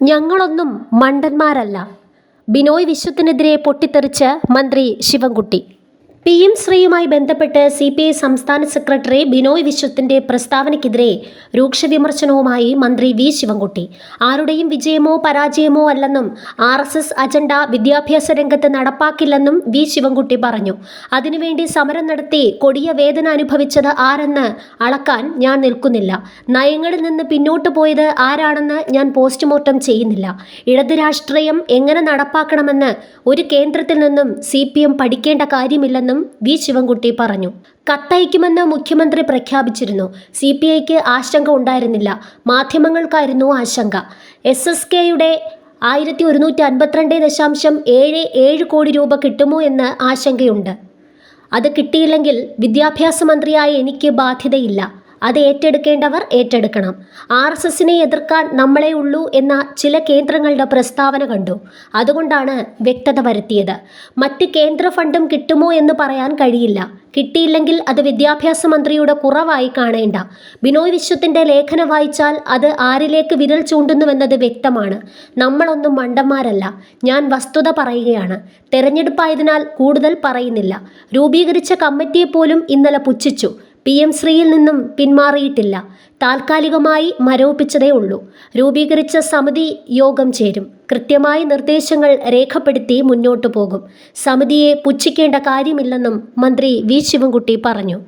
ഞങ്ങളൊന്നും മണ്ടന്മാരല്ല. ബിനോയ് വിശ്വത്തിനെതിരെ പൊട്ടിത്തെറിച്ച് മന്ത്രി ശിവൻകുട്ടി. പി എം ശ്രീയുമായി ബന്ധപ്പെട്ട് സി പി ഐ സംസ്ഥാന സെക്രട്ടറി ബിനോയ് വിശ്വത്തിന്റെ പ്രസ്താവനയ്ക്കെതിരെ രൂക്ഷ വിമർശനവുമായി മന്ത്രി വി ശിവൻകുട്ടി. ആരുടെയും വിജയമോ പരാജയമോ അല്ലെന്നും ആർ എസ് എസ് അജണ്ട വിദ്യാഭ്യാസ രംഗത്ത് നടപ്പാക്കില്ലെന്നും വി ശിവൻകുട്ടി പറഞ്ഞു. അതിനുവേണ്ടി സമരം നടത്തി കൊടിയ വേദന അനുഭവിച്ചത് ആരെന്ന് അളക്കാൻ ഞാൻ നിൽക്കുന്നില്ല. നയങ്ങളിൽ നിന്ന് പിന്നോട്ട് പോയത് ആരാണെന്ന് ഞാൻ പോസ്റ്റ്മോർട്ടം ചെയ്യുന്നില്ല. ഇടത് രാഷ്ട്രീയം എങ്ങനെ നടപ്പാക്കണമെന്ന് ഒരു കേന്ദ്രത്തിൽ നിന്നും സി പഠിക്കേണ്ട കാര്യമില്ലെന്നും വി ശിവൻകുട്ടി പറഞ്ഞു. കത്തയക്കുമെന്ന് മുഖ്യമന്ത്രി പ്രഖ്യാപിച്ചിരുന്നു. സി പി ഐക്ക് ആശങ്ക ഉണ്ടായിരുന്നില്ല. മാധ്യമങ്ങൾക്കായിരുന്നു ആശങ്ക. എസ് എസ് കെയുടെ ആയിരത്തി ഒരുന്നൂറ്റി അൻപത്തിരണ്ട് ദശാംശം ഏഴ് ഏഴ് കോടി രൂപ കിട്ടുമോ എന്ന് ആശങ്കയുണ്ട്. അത് കിട്ടിയില്ലെങ്കിൽ വിദ്യാഭ്യാസ മന്ത്രിയായ എനിക്ക് ബാധ്യതയില്ല. അത് ഏറ്റെടുക്കേണ്ടവർ ഏറ്റെടുക്കണം. ആർ എസ് എസിനെ എതിർക്കാൻ നമ്മളെ ഉള്ളൂ എന്ന ചില കേന്ദ്രങ്ങളുടെ പ്രസ്താവന കണ്ടു. അതുകൊണ്ടാണ് വ്യക്തത വരുത്തിയത്. മറ്റ് കേന്ദ്ര ഫണ്ടും കിട്ടുമോ എന്ന് പറയാൻ കഴിയില്ല. കിട്ടിയില്ലെങ്കിൽ അത് വിദ്യാഭ്യാസ മന്ത്രിയുടെ കുറവായി കാണേണ്ട. ബിനോയ് വിശ്വത്തിന്റെ ലേഖനം വായിച്ചാൽ അത് ആരിലേക്ക് വിരൽ ചൂണ്ടുന്നുവെന്നത് വ്യക്തമാണ്. നമ്മളൊന്നും മണ്ടന്മാരല്ല. ഞാൻ വസ്തുത പറയുകയാണ്. തെരഞ്ഞെടുപ്പായതിനാൽ കൂടുതൽ പറയുന്നില്ല. രൂപീകരിച്ച കമ്മിറ്റിയെ പോലും ഇന്നലെ പുച്ഛിച്ചു. പി എം ശ്രീയിൽ നിന്നും പിന്മാറിയിട്ടില്ല. താൽക്കാലികമായി മരവിപ്പിച്ചതേ ഉള്ളൂ. രൂപീകരിച്ച സമിതി യോഗം ചേരും. കൃത്യമായ നിർദ്ദേശങ്ങൾ രേഖപ്പെടുത്തി മുന്നോട്ടു പോകും. സമിതിയെ പുച്ഛിക്കേണ്ട കാര്യമില്ലെന്നും മന്ത്രി വി ശിവൻകുട്ടി പറഞ്ഞു.